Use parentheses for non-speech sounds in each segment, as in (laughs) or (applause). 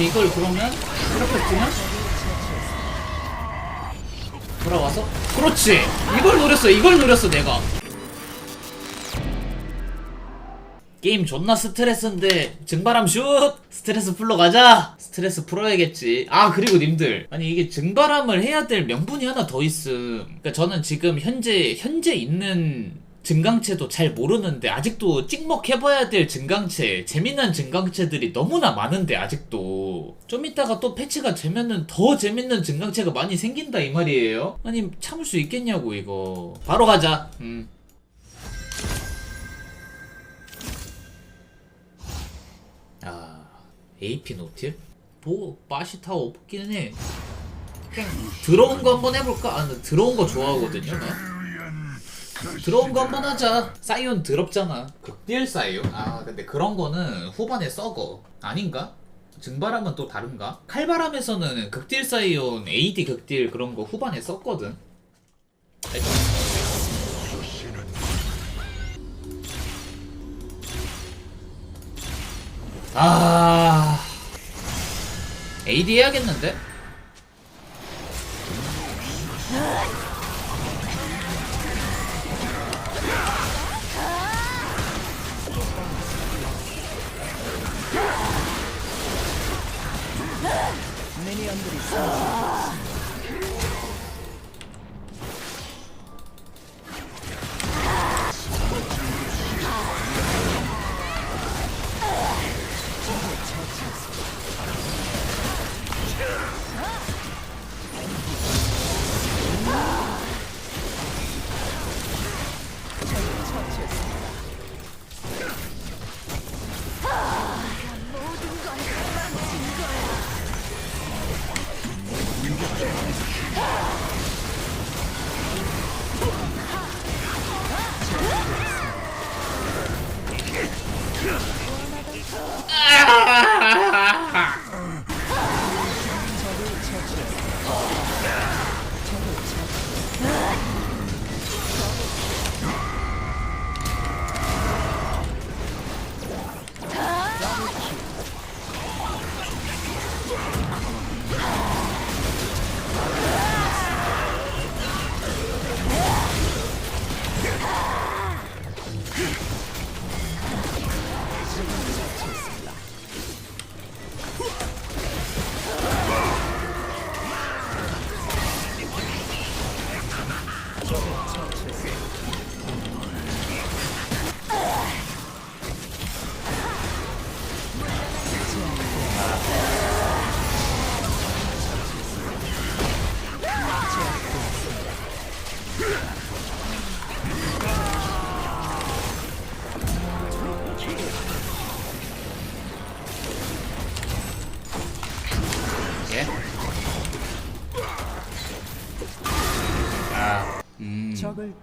이걸 그러면 이렇게 두면 돌아와서? 그렇지. 이걸 노렸어 이걸 노렸어 내가. 게임 존나 스트레스인데 증바람 슛! 스트레스 풀러 가자! 스트레스 풀어야겠지. 아 그리고 님들. 아니 이게 증바람을 해야 될 명분이 하나 더 있음. 그러니까 저는 지금 현재 현재 있는 증강체도 잘 모르는데 아직도 찍먹해봐야 될 증강체 재미난 증강체들이 너무나 많은데 아직도 좀 이따가 또 패치가 되면은 더 재밌는 증강체가 많이 생긴다 이 말이에요 아니 참을 수 있겠냐고 이거 바로 가자 음. 아 AP 노틸? 뭐 맛이 다 없기는 해 그냥 들어온 거 한번 해볼까? 아, 나 들어온 거 좋아하거든요 나 들어온 거 한번 하자 사이온 더럽잖아 극딜 사이온? 아 근데 그런 거는 후반에 썩어 아닌가? 증바람은 또 다른가? 칼바람에서는 극딜 사이온 AD 극딜 그런 거 후반에 썼거든? 아 AD 해야겠는데? 예?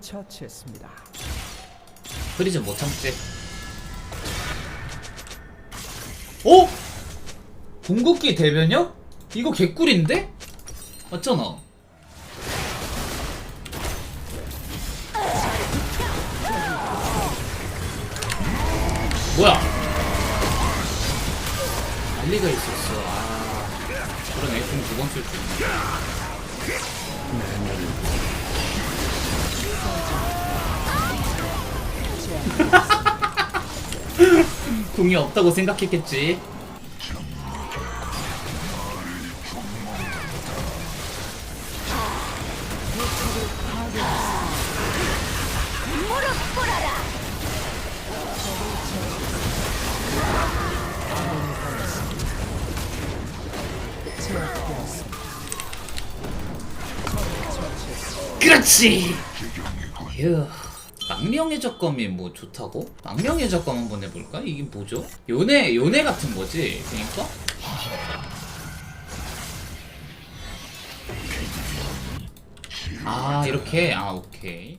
처치했습니다. 프리즌 못 참지. 오? 궁극기 대변역? 이거 개꿀인데? 맞잖아. 뭐야? 알리가 있었어. 아, 그러네. 궁 두번 쓸수 (laughs) 궁이 없다고 생각했겠지. 그렇지. 휴. 망령의 적검이 뭐 좋다고? 망령의 적검 한번 해볼까? 이게 뭐죠? 요네 요네 같은 거지. 그러니까. 아 이렇게 아 오케이.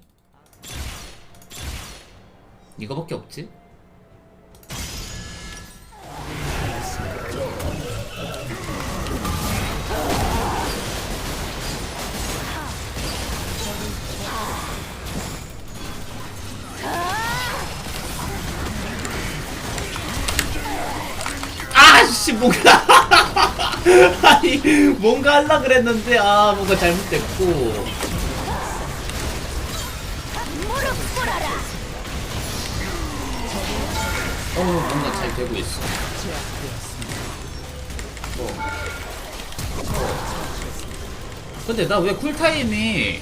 이거밖에 없지? 아씨 뭐야? (laughs) 아니 뭔가 하려 그랬는데 아 뭔가 잘못됐고 어 뭔가 잘 되고 있어 어. 어. 근데 나 왜 쿨타임이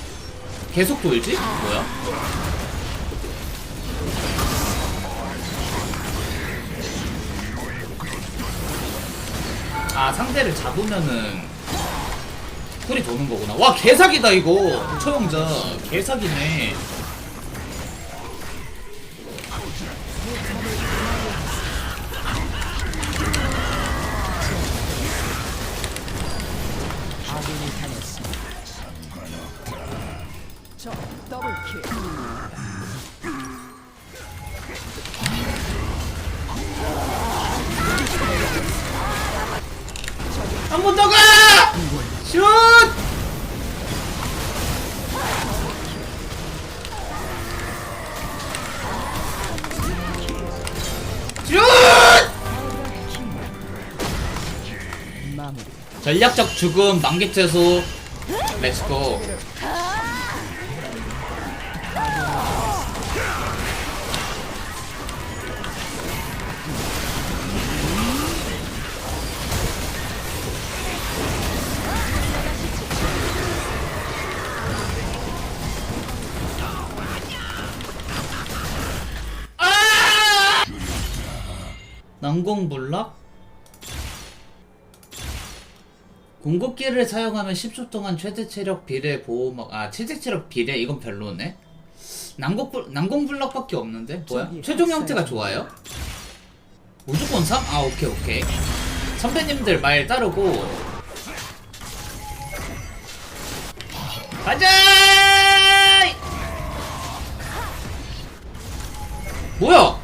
계속 돌지? 뭐야? 아 상대를 잡으면은 쿨이 도는 거구나. 와 개사기다 이거. 초영자 개사기네 한 번 더 가! 슛! 슛! 전략적 죽음 만개채소 렛츠고 난공불락? 궁극기를 사용하면 10초 동안 최대 체력 비례 보호막 아 최대 체력 비례? 이건 별로네. 난공불 난공불락밖에 없는데? 뭐야? 최종 형태가. 좋아요? 무조건 3? 아 오케이 오케이. 선배님들 말 따르고. 가자! 뭐야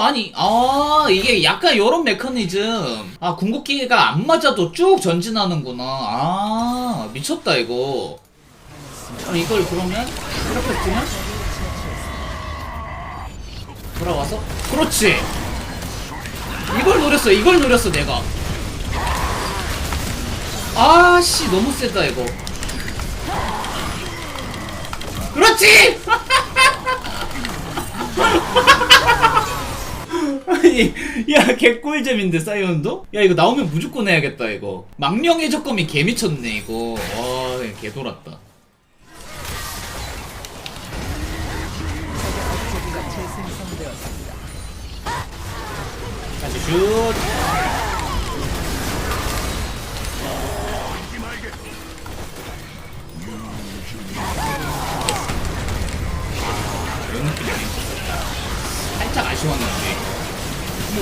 오 아니 아 이게 약간 요런 메커니즘. 아 궁극기가 안 맞아도 쭉 전진하는구나. 아 미쳤다 이거. 아, 이걸 그러면 이렇게 뜨면 돌아와서? 그렇지! 이걸 노렸어 이걸 노렸어 내가. 아씨 너무 세다 이거. 그렇지 (laughs) 아니 야 개꿀잼인데 사이언도? 야 이거 나오면 무조건 해야겠다 이거. 망령의 적검이 개미쳤네 이거. 와 개돌았다. 다시 슛. 이런 느낌이네 살짝 아쉬웠는데 슛!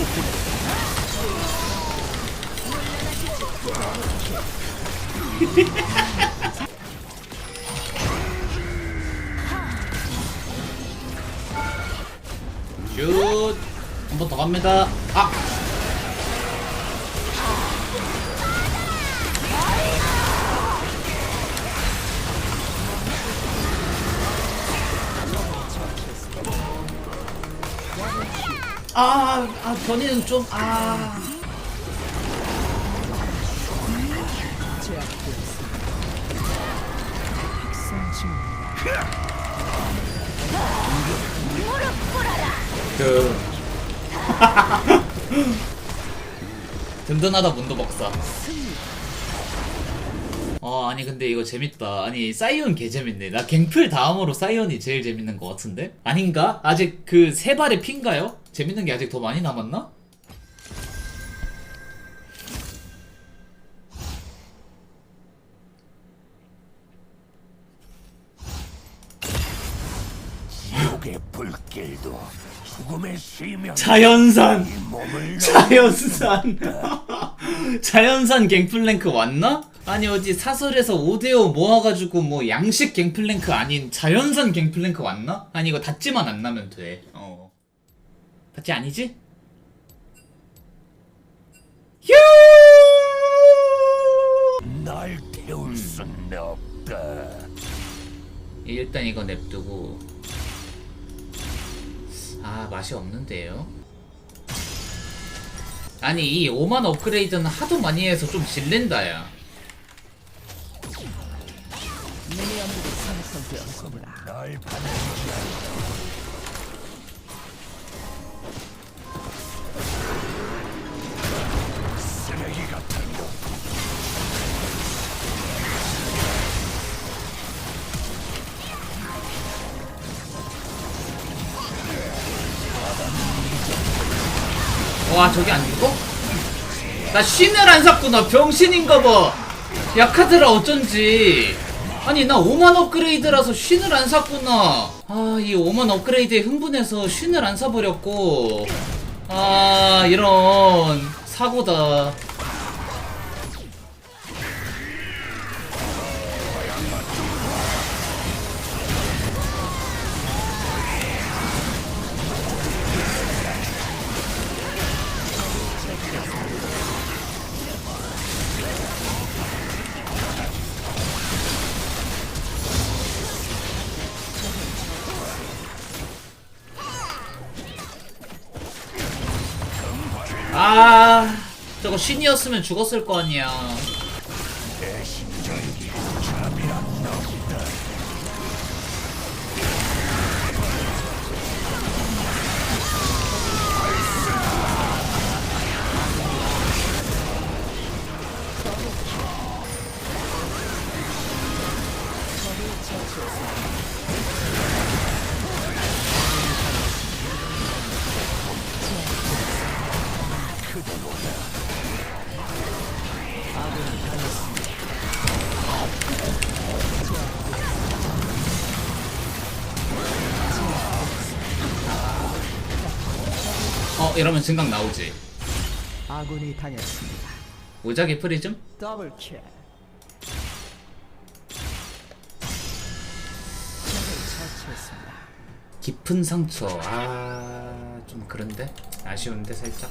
한 번 더 갑니다. 아! 아, 아, 변이는 좀, 아. 그. (laughs) 든든하다 문도 박사. 어 아니 근데 이거 재밌다. 아니 사이온 개 재밌네. 나 갱플 다음으로 사이온이 제일 재밌는 것 같은데? 아닌가? 아직 그 세 발의 핀가요? 재밌는 게 아직 더 많이 남았나? 지옥의 불길도 죽음의 시명 자연산. 이 몸을 자연산 (laughs) 자연산 갱플랭크 왔나? 아니 어디 사설에서 5대5 모아가지고 뭐 양식 갱플랭크 아닌 자연산 갱플랭크 왔나? 아니 이거 닫지만 안 나면 돼 어. 닫지 아니지? 휴! 날 태울 수는 없다. 일단 이거 냅두고 아 맛이 없는데요 아니 이 5만 업그레이드는 하도 많이 해서 좀 질린다 야 미니언들이 생성되었습니다. 날 않아. 쓰 와 저게 안 죽어? 나 신을 안 샀구나. 병신인가 봐. 약하더라 어쩐지. 아니 나 5만 업그레이드라서 신을 안 샀구나. 아 이 5만 업그레이드에 흥분해서 신을 안 사버렸고. 아 이런 사고다 신이었으면 죽었을 거 아니야 이 이러면 증강 나오지 아군이 당했습니다. 무작위 프리즘? 더블 킬. 적을 처치했습니다. 깊은 상처 아 좀 그런데 아쉬운데 살짝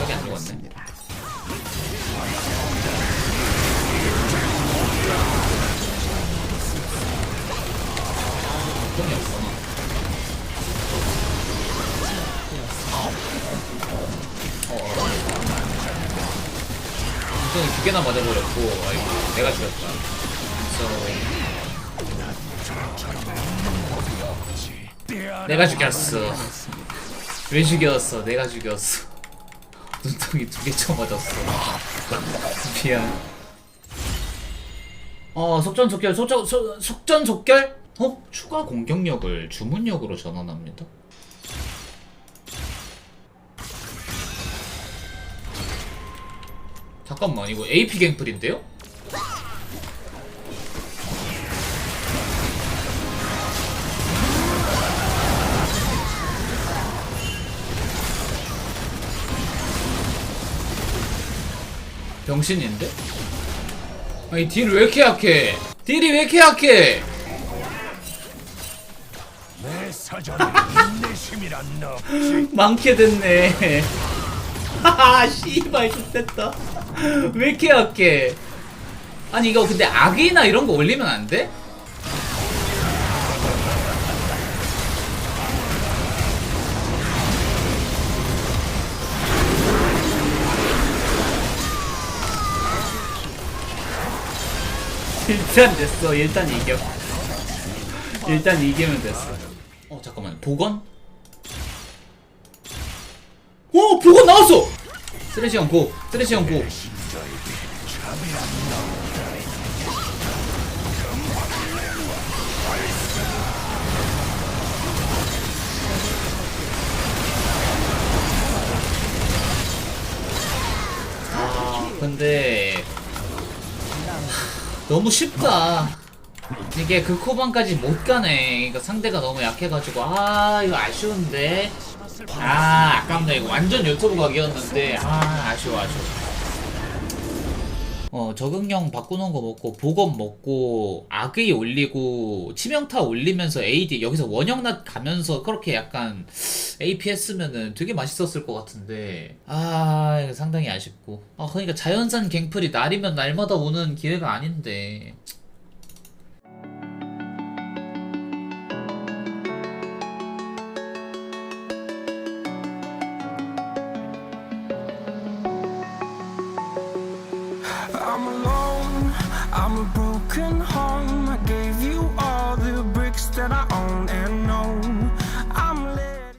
저기 안 죽었네. 돈이 없어 두 개나 맞아버렸고 아이고 내가 죽였다. 그래서 내가 죽였어. 왜 죽였어? 내가 죽였어 눈덩이 두 개 쳐맞았어. 미안. 어 속전속결 속전 속- 속전속결? 어? 추가 공격력을 주문력으로 전환합니다? 잠깐만 이거 AP 갱플인데요? 병신인데? 아니 딜 왜 이렇게 약해? 딜이 왜 이렇게 약해? 내 사전에 인내심이란 없지. (laughs) 많게 됐네. 하하, 씨발, 좋됐다. 왜 이렇게 약해? 아니, 이거 근데 악이나 이런 거 올리면 안 돼? 일단 됐어. 일단 이겨. 일단 이기면 됐어. 어, 잠깐만. 복원? 오! 복원 나왔어! 쓰레쉬 형 고! 쓰레쉬 형 고! 아, 근데 너무 쉽다. 이게 그 코반까지 못 가네. 그러니까 상대가 너무 약해가지고 아 이거 아쉬운데. 아 아깝네 이거 완전 유튜브 각이었는데 아 아쉬워 아쉬워 어 적응형 바꾸는 거 먹고 보검 먹고 악의 올리고 치명타 올리면서 AD 여기서 원형낫 가면서 그렇게 약간 AP 했으면은 되게 맛있었을 것 같은데. 아 상당히 아쉽고. 아 그러니까 자연산 갱플이 날이면 날마다 오는 기회가 아닌데